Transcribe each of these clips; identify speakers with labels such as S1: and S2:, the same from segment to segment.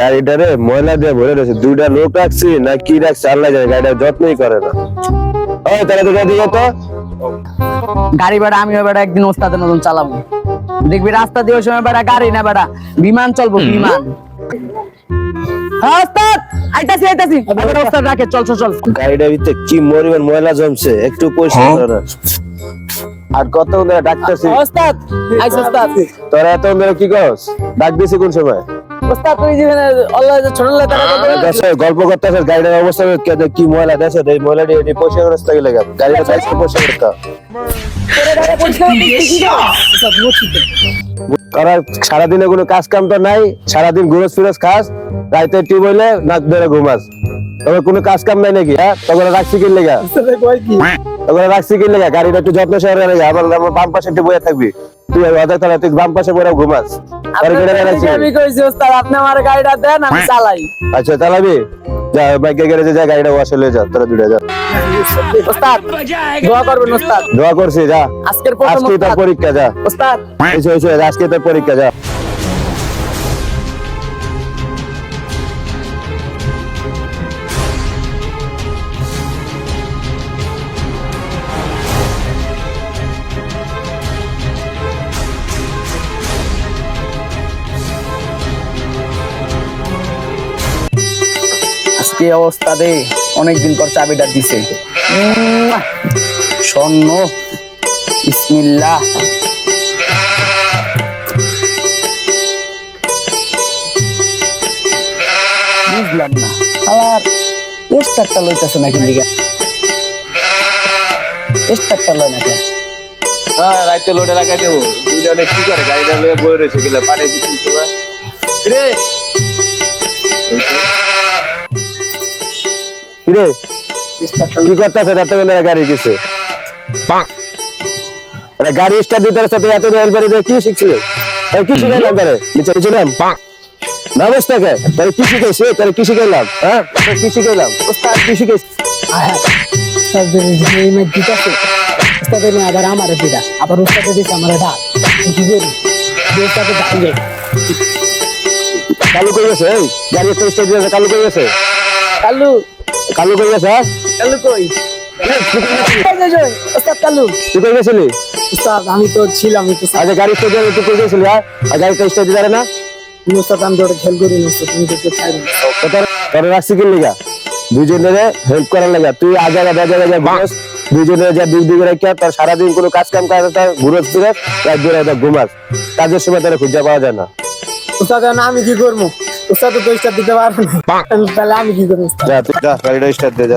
S1: গাড়িটারে ময়লা দিয়ে ভরে রয়েছে। দুইটা লোক রাখছি না কি রাখছি আল্লাহ জানে গাড়িটার যত্নই করে না। ওই তাহলে তো গাড়ি তো।
S2: গাড়ি বেড়া আমিও বেড়া একদিন ওস্তাদের মতন চালাবো। দেখবি রাস্তা দিয়ে ওই সময় বেড়া গাড়ি না বেড়া বিমান চলবো বিমান। হ্যাঁ, ওস্তাদ আইতাছি আইতাছি। এবার ওস্তাদ রাখে চল চল চল।
S1: গাড়িটার ভিতরে কি মরিবেন ময়লা জমছে একটু পরিষ্কার করে। আর কত ধরে ডাকতেছি?
S2: ওস্তাদ আইস ওস্তাদ।
S1: তোরা এত ধরে কি করস? ডাক দিছি কোন সময়?
S2: ওস্তাদ তুই জীবনে আল্লাহ যে ছোট লাগে তারা
S1: দেশে গল্প করতেছে গাড়িটার অবস্থা কি ময়লা দেশে এই ময়লাটি এটি পরিষ্কার রাস্তা গেলে গাড়িটা চাইছে পরিষ্কার করতে তোরা সারাদিনে কোনো কাজ কাম তো নাই সারাদিন ঘুরস ফিরস খাস রাইতে হইলে নাক ধরে ঘুমাস। তবে কোনো কাজ কাম নাই নাকি হ্যাঁ? তখন রাখছি কিনলে গা। তখন রাখছি কিনলে গা গাড়িটা একটু যত্ন সহকারে রেখে আবার আমার বাম পাশে একটু বয়ে থাকবি। তুই অর্ধেক তাহলে তুই বাম পাশে বয়ে ঘুমাস। তোর
S2: আমি কইছি ওস্তাদ আপনি আমার গাড়িটা দেন আমি চালাই।
S1: আচ্ছা চালাবি? যা বাইকের গ্যারেজে যা গাড়িটা ওয়াশ হয়ে যা তোরা দুটো যা।
S2: ওস্তাদ দোয়া করবেন ওস্তাদ।
S1: দোয়া করছি যা।
S2: আজকের
S1: আজকে তোর পরীক্ষা যা।
S2: ওস্তাদ।
S1: আজকে তোর পরীক্ষা যা।
S2: আজকে অবস্থাতে অনেকদিন পর চাবিটা দিছে। স্বর্ণ। বিসমিল্লাহ। বুঝলাম না আবার স্টারটা লইতেছে নাকি লিগা? স্টারটা লয় নাকি?
S1: হ্যাঁ রাইতে লোডে লাগাই দেবো। অনেক কি করে গাড়িটা বয়ে রয়েছে, গেলে দিচ্ছি তোমার রে। কি করতেছে? রাতে বেলা গাড়ি আরে গাড়ি স্টার্ট দিতে তুই এত রেল বাড়ি কি শিখছিল? কি শিখাইলাম তারে নিচে নিচে নাম নামস থেকে তাহলে কি শিখাইছে তাহলে কি শিখাইলাম? হ্যাঁ? কি শিখাইলাম? ওস্তাদ কি শিখাইছে
S2: উস্তাদের নিয়ে আবার আমার পিঠা আবার উস্তাদের দিচ্ছে আমার ডাক কি করি উস্তাদের ডাক
S1: কই গেছে? এই গাড়ি কালু কই গেছে?
S2: কালু
S1: কালু কই গেছে? হ্যাঁ?
S2: কালু। কই উস্তাদ আমি তো ছিলাম
S1: আচ্ছা গাড়ি স্টার্ট তুই কই গেছিলি হ্যাঁ? আর গাড়িটা স্টার্ট দিতে পারে না?
S2: উস্তাদ আমি তো ওটা খেল করি না তুমি তো খাই
S1: তোর তোর রাখছি কি লিগা? দুইজনের হেল্প করার লাগা। তুই আগে আগে বাজে বাজে ঘুমাস। দুইজনের যা দুই দিকে রেখে তার সারাদিন কোনো কাজ কাম কাজ তার ঘুরে ফিরে তার দূরে ঘুমাস। কাজের সময় তারা খুঁজে পাওয়া যায় না
S2: আমি কি করব? উস্তাদ তো পয়সা দিতে পারব না। তাহলে আমি কি করব
S1: যা তুই যা গাড়িটা স্টার্ট দে যা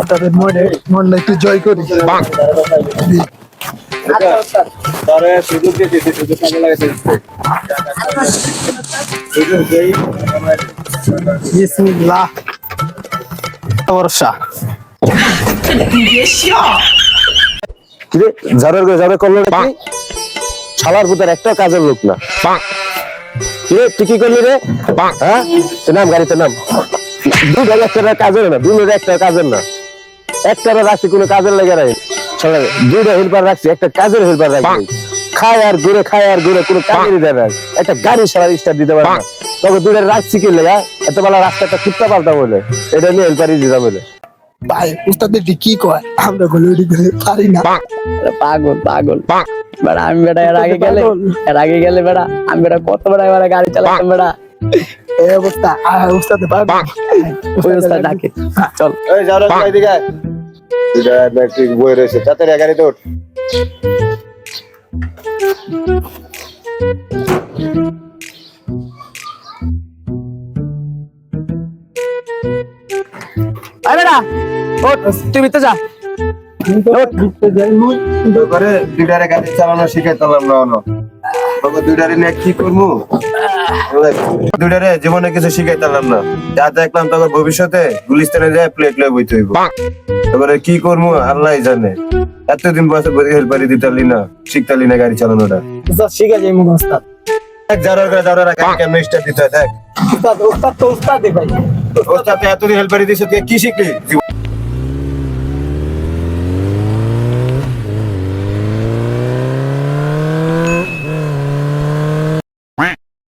S2: উস্তাদের মনে মনটা একটু জয় করি।
S1: তোরে সুযোগ দিয়েছি সুযোগ কাজে লাগাইছিস সুযোগ দেই।
S2: বিসমিল্লাহ। বর্ষা।
S1: কিরে ঝাড়ের করে ঝাড়ে করল নাকি? একটা কাজের লোক না। তুই কি করলি রে? হ্যাঁ? নাম গাড়িতে নাম। কাজের না একটা কাজের না। একটা রাখছি কোনো কাজের লেগে নাই। চলে দুইটা হেল্পার রাখছি একটা কাজের হেল্পার রাখছি। খায় আর ঘুরে খায় আর ঘুরে কোনো কাজেরই দেয় না। একটা গাড়ি সারা স্টার্ট দিতে পারে না। তবে দুইটা রাখছি কি লেগা এত বেলা রাস্তাটা কুত্তা পাল্টা বলে। এটা নিয়ে হেল্পারই বলে।
S3: ভাই কি কয়? আমরা বলে ওটি করে পারি না।
S2: পাগল পাগল। বেড়া আমি বেড়া এর আগে গেলে এর আগে গেলে বেড়া আমি বেড়া কত বেড়া এবারে গাড়ি চালাতাম বেড়া
S3: এই অবস্থা আর উস্তাদে পারব
S2: ওই উস্তাদ ডাকে চল
S1: এই যাও রে এদিকে আয়। দুইটা ম্যাট্রিক বই রয়েছে তাড়াতাড়ি গাড়িতে ওঠ
S2: আয় বেড়া ওঠ তুই ভিতরে যা
S1: কি করব ভবিষ্যতে গুলিস্তানে যায় প্লেট লয়ে বইতে হইব তারপরে কি করব আল্লাহ জানে এতদিন বয়সে হেল্পারি দিতালি না শিখতালি না গাড়ি চালানোটা
S2: শিখে যাই মুখ
S1: কেমন দিতে হয় দেখ
S2: উস্তাদ তো
S1: এতদিন দিছে তুই কি শিখলি